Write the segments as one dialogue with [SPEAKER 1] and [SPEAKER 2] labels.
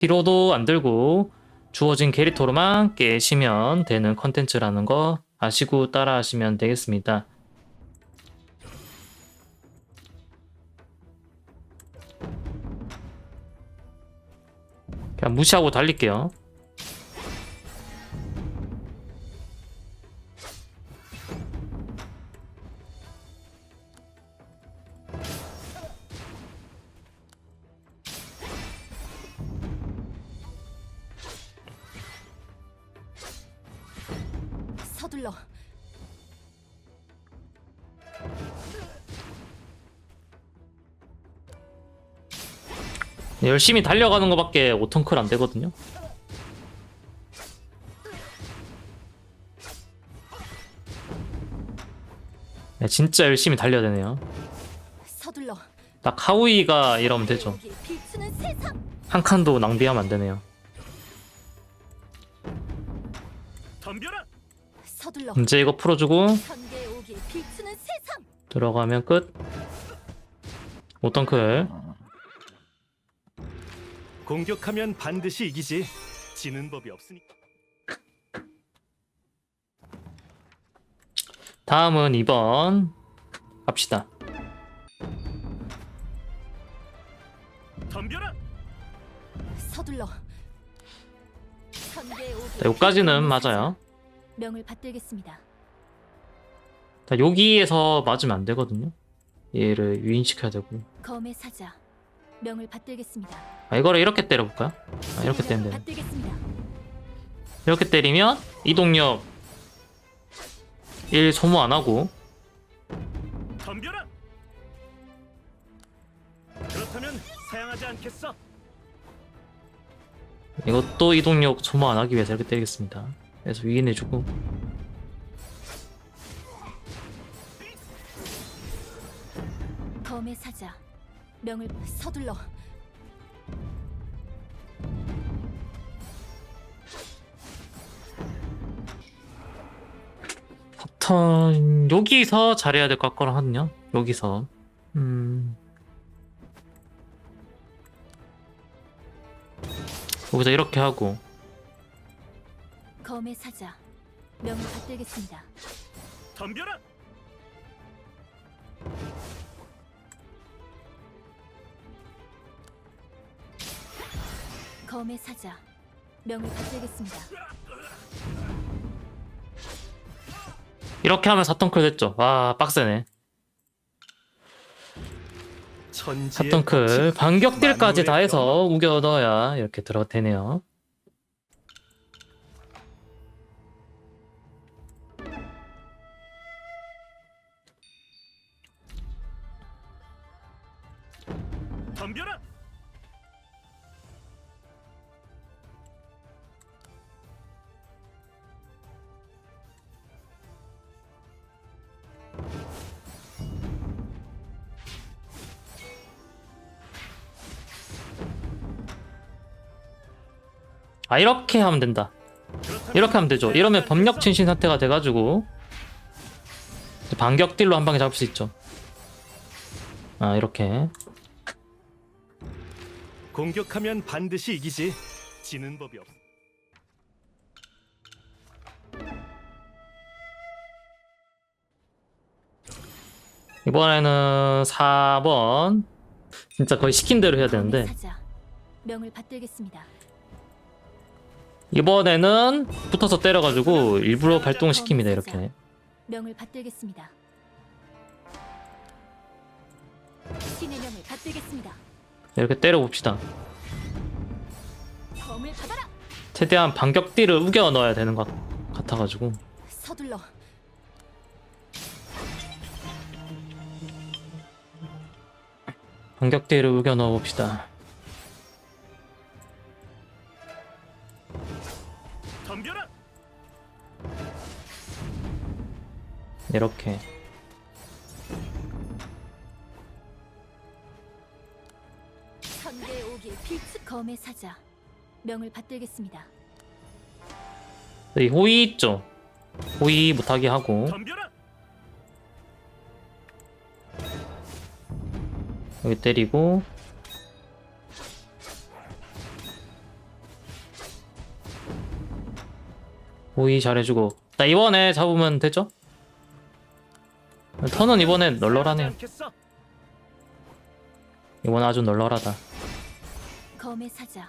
[SPEAKER 1] 피로도 안 들고 주어진 캐릭터로만 깨시면 되는 컨텐츠라는 거 아시고 따라 하시면 되겠습니다. 그냥 무시하고 달릴게요.
[SPEAKER 2] 서둘러.
[SPEAKER 1] 열심히 달려가는 것밖에 오턴클 안 되거든요. 네, 진짜 열심히 달려야 되네요.
[SPEAKER 2] 서둘러.
[SPEAKER 1] 딱 하우이가 이러면 되죠. 한 칸도 낭비하면 안 되네요.
[SPEAKER 2] 서둘러.
[SPEAKER 1] 이제 이거 풀어주고
[SPEAKER 2] 천개의 오기 비추는 세상.
[SPEAKER 1] 들어가면 끝. 오턴클.
[SPEAKER 3] 공격하면 반드시 이기지. 지는 법이 없으니까.
[SPEAKER 1] 다음은 2번 갑시다.
[SPEAKER 3] 덤벼라.
[SPEAKER 2] 서둘러. 천개의 오기.
[SPEAKER 1] 자, 여기까지는
[SPEAKER 2] 비추는
[SPEAKER 1] 맞아요.
[SPEAKER 2] 명을 받들겠습니다.
[SPEAKER 1] 자, 여기에서 맞으면 안 되거든요. 얘를 유인시켜야 되고.
[SPEAKER 2] 검의 사자. 명을 받들겠습니다.
[SPEAKER 1] 아, 이거를 이렇게 때려볼까요? 아, 이렇게 때리면 되네.
[SPEAKER 2] 받들겠습니다.
[SPEAKER 1] 이렇게 때리면 이동력 1 소모 안 하고
[SPEAKER 3] 덤벼라. 그렇다면 사양하지 않겠어.
[SPEAKER 1] 이것도 이동력 소모 안 하기 위해서 이렇게 때리겠습니다. 그래서 유인해주고
[SPEAKER 2] 검의 사자. 명을 서둘러.
[SPEAKER 1] 버튼 여기서 잘해야 될 것 같거나 하거든요. 여기서 음 여기서 이렇게 하고
[SPEAKER 2] 검의 사자. 명을 받들겠습니다.
[SPEAKER 3] 덤벼라.
[SPEAKER 2] 검의 사자. 명을 받들겠습니다.
[SPEAKER 1] 이렇게 하면 사턴클 됐죠. 와 빡세네.
[SPEAKER 3] 법칙,
[SPEAKER 1] 반격딜까지 다 해서 우겨 넣어야 이렇게 들어 되네요. 아 이렇게 하면 된다. 이렇게 하면 되죠. 이러면 법력. 진신 상태가 돼가지고 이제 반격 딜로 한 방에 잡을 수 있죠. 아 이렇게
[SPEAKER 3] 공격하면 반드시 이기지. 지는 법이 없.
[SPEAKER 1] 이번에는 4번 진짜 거의 시킨 대로 해야 되는데.
[SPEAKER 2] 명을 받들겠습니다.
[SPEAKER 1] 이번에는 붙어서 때려가지고 일부러 발동시킵니다 이렇게
[SPEAKER 2] 명을 받들겠습니다. 신의 명을 받들겠습니다.
[SPEAKER 1] 이렇게 때려봅시다.
[SPEAKER 2] 검을 받아라.
[SPEAKER 1] 최대한 반격딜을 우겨 넣어야 되는 것 같아가지고
[SPEAKER 2] 서둘러.
[SPEAKER 1] 반격딜을 우겨 넣어봅시다. 이렇게
[SPEAKER 2] 검의 사자 명을 받들겠습니다.
[SPEAKER 1] 이 호위 있죠. 호위 못하게 하고 여기 때리고 호위 잘해주고 자 이번에 잡으면 되죠? 턴은 이번엔 널널하네요? 이번 아주 널널하다
[SPEAKER 2] 검의 사자.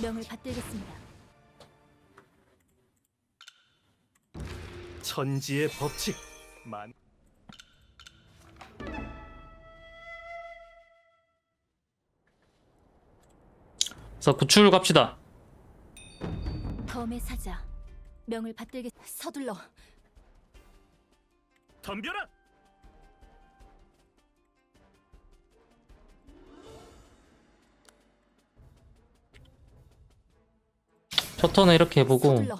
[SPEAKER 2] 명을 받들겠습니다.
[SPEAKER 3] 천지의 법칙. 만
[SPEAKER 1] 그래서 구출 갑시다
[SPEAKER 2] 검의 사자. 명을 받들겠. 서둘러.
[SPEAKER 3] 덤벼라.
[SPEAKER 1] 첫 턴은 이렇게 해보고
[SPEAKER 2] 서둘러.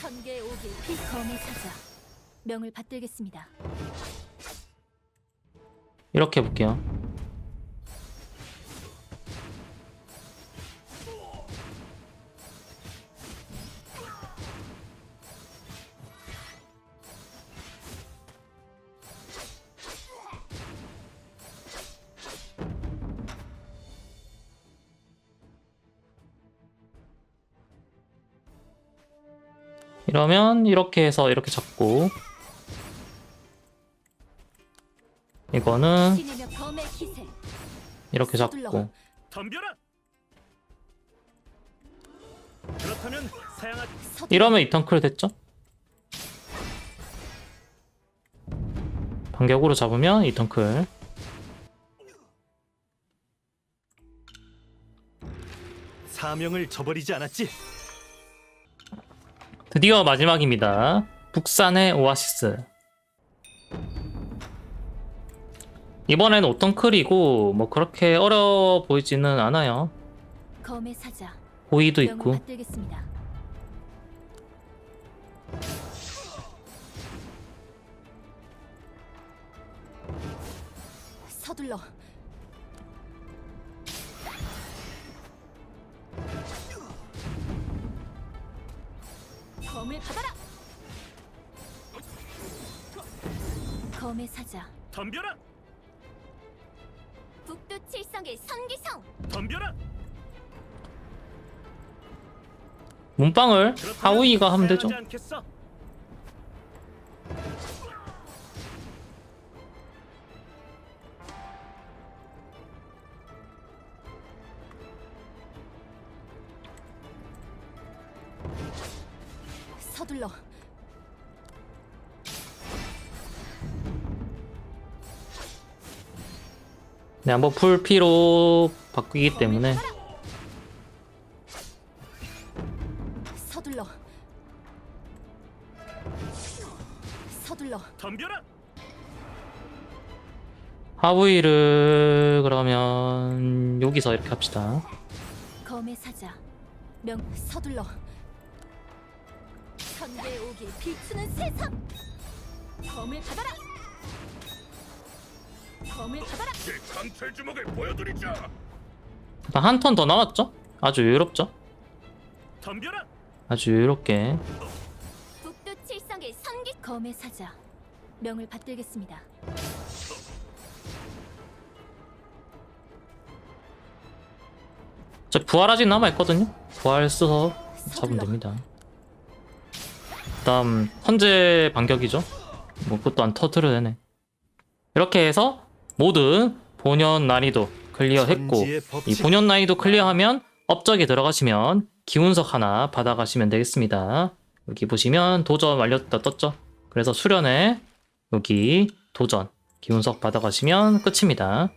[SPEAKER 2] 천개의 오기 피 검의 사자. 명을 받들겠습니다.
[SPEAKER 1] 이렇게 해볼게요 이러면 이렇게 해서 이렇게 잡고 이거는. 이렇게 잡고. 이러면 이턴클 됐죠? 반격으로 잡으면 이턴클
[SPEAKER 3] 사명을 저버리지 않았지.
[SPEAKER 1] 드디어 마지막입니다 북산의 오아시스 이번엔 오턴클이고 뭐 그렇게 어려워 보이지는 않아요
[SPEAKER 2] 검의 사자.
[SPEAKER 1] 호의도 있고
[SPEAKER 2] 받들겠습니다. 서둘러. 검의 사자.
[SPEAKER 3] 덤벼라.
[SPEAKER 2] 북두 칠성의 선기성.
[SPEAKER 3] 덤벼라.
[SPEAKER 1] 문방을
[SPEAKER 3] 그렇다면
[SPEAKER 1] 하우이가 하면 되죠
[SPEAKER 3] 사양하지 않겠어?
[SPEAKER 2] 서둘러.
[SPEAKER 1] 네 한번 풀피로 바꾸기 때문에
[SPEAKER 2] 서둘러. 서둘러.
[SPEAKER 3] 덤벼라.
[SPEAKER 1] 하우이를 그러면 여기서 이렇게 합시다
[SPEAKER 2] 검의 사자. 명 서둘러. 천대의 오기 비추는 세상. 검을 받아라. 검을 받아라.
[SPEAKER 3] 강철 주먹을 보여드리자.
[SPEAKER 1] 한 턴 더 남았죠? 아주 여유롭죠?
[SPEAKER 3] 덤벼라.
[SPEAKER 1] 아주 여유롭게
[SPEAKER 2] 북두 칠성의 선기 검의 사자. 명을 받들겠습니다.
[SPEAKER 1] 저 부활 아직 남아있거든요? 부활 써서 잡으면. 됩니다 그 다음 현재 반격이죠 뭐 그것도 안 터트려내네 이렇게 해서 모든 본연 난이도 클리어했고 이. 본연 난이도 클리어하면 업적에 들어가시면 기운석 하나 받아가시면 되겠습니다. 여기 보시면 도전 완료다 떴죠? 그래서 수련회 여기 도전 기운석 받아가시면 끝입니다